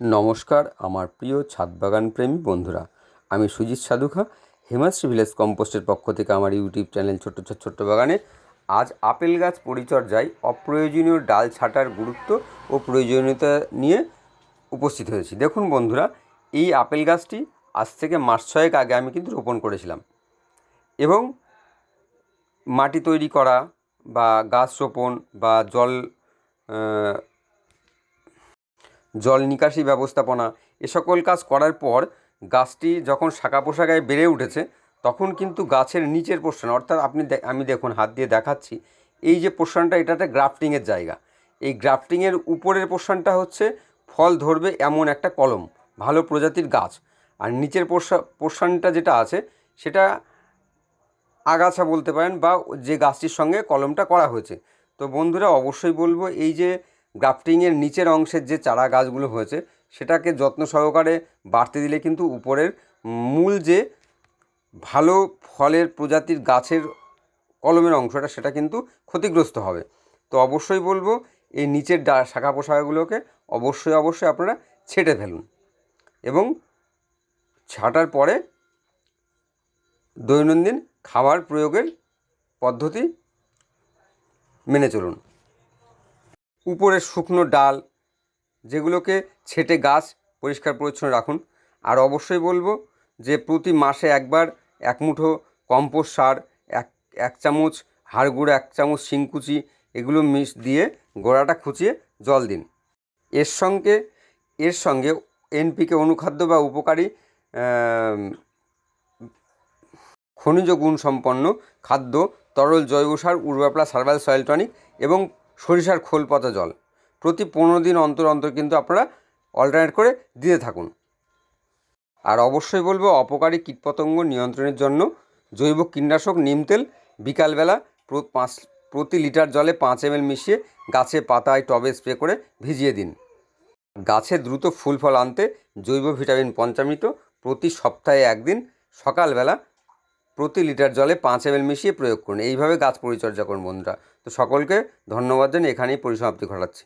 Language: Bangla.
নমস্কার, আমার প্রিয় ছাদ বাগান প্রেমী বন্ধুরা। আমি সুজিত সাধুখা, হেমাশ্রী ভিলেজ কম্পোস্টের পক্ষ থেকে আমার ইউটিউব চ্যানেল ছোট্ট ছোট ছোট্ট বাগানে আজ আপেল গাছ পরিচর্যায় অপ্রয়োজনীয় ডাল ছাঁটার গুরুত্ব ও প্রয়োজনীয়তা নিয়ে উপস্থিত হয়েছি। দেখুন বন্ধুরা, এই আপেল গাছটি আজ থেকে মাস ছয়েক আগে আমি কিন্তু রোপণ করেছিলাম। এবং মাটি তৈরি করা বা গাছ রোপণ বা জল জল নিকাশি ব্যবস্থাপনা, এ সকল কাজ করার পর গাছটি যখন শাখা পোশাকায় বেড়ে উঠেছে, তখন কিন্তু গাছের নিচের পোর্শন, অর্থাৎ আপনি আমি দেখুন হাত দিয়ে দেখাচ্ছি, এই যে পোর্শনটা এটাতে গ্রাফটিংয়ের জায়গা। এই গ্রাফটিংয়ের উপরের পোর্শনটা হচ্ছে ফল ধরবে এমন একটা কলম, ভালো প্রজাতির গাছ। আর নিচের পোর্শা, পোর্শনটা যেটা আছে, সেটা আগাছা বলতে পারেন বা যে গাছটির সঙ্গে কলমটা করা হয়েছে। তো বন্ধুরা, অবশ্যই বলব, এই যে গ্রাফটিংয়ের নিচের অংশের যে চারা গাছগুলো হয়েছে, সেটাকে যত্ন সহকারে বাড়তে দিলে কিন্তু উপরের মূল যে ভালো ফলের প্রজাতির গাছের কলমের অংশটা, সেটা কিন্তু ক্ষতিগ্রস্ত হবে। তো অবশ্যই বলব, এই নিচের ডা, শাখা পোশাকগুলোকে অবশ্যই অবশ্যই আপনারা ছেটে ফেলুন এবং ছাটার পরে দৈনন্দিন খাবার প্রয়োগের পদ্ধতি মেনে চলুন। উপরের শুকনো ডাল, যেগুলোকে ছেটে গাছ পরিষ্কার পরিচ্ছন্ন রাখুন। আর অবশ্যই বলব যে প্রতি মাসে একবার এক মুঠো কম্পোস্ট সার, এক এক চামচ হাড় গুঁড়ো, এক চামচ শিংকুচি, এগুলো মিশ দিয়ে গোড়াটা খুঁচিয়ে জল দিন। এর সঙ্গে এর সঙ্গে এনপিকে অনুখাদ্য বা উপকারী খনিজ গুণ সম্পন্ন খাদ্য, তরল জৈব সার উর্বাপ্লা সার্ভাল, সয়েল টনিক এবং সরিষার খোল পাতা জল। প্রতি পনেরো দিন অন্তর অন্তর কিন্তু আপনারা অল্টারনেট করে দিতে থাকুন। আর অবশ্যই বলব, অপকারী কীটপতঙ্গ নিয়ন্ত্রণের জন্য জৈব কীটনাশক, নিম তেল বিকালবেলা পাঁচ, প্রতি লিটার জলে পাঁচ এমএল মিশিয়ে গাছে পাতায় টবে স্প্রে করে ভিজিয়ে দিন। গাছে দ্রুত ফুল ফল আনতে জৈব ভিটামিন পঞ্চামৃত প্রতি সপ্তাহে একদিন, সকালবেলা প্রতি লিটার জলে পাঁচ এমএল মিশিয়ে প্রয়োগ করুন। এইভাবে গাছ পরিচর্যা করুন বন্ধুরা। তো সকলকে ধন্যবাদ জানিয়ে এখানেই পরিসমাপ্তি ঘটাচ্ছি।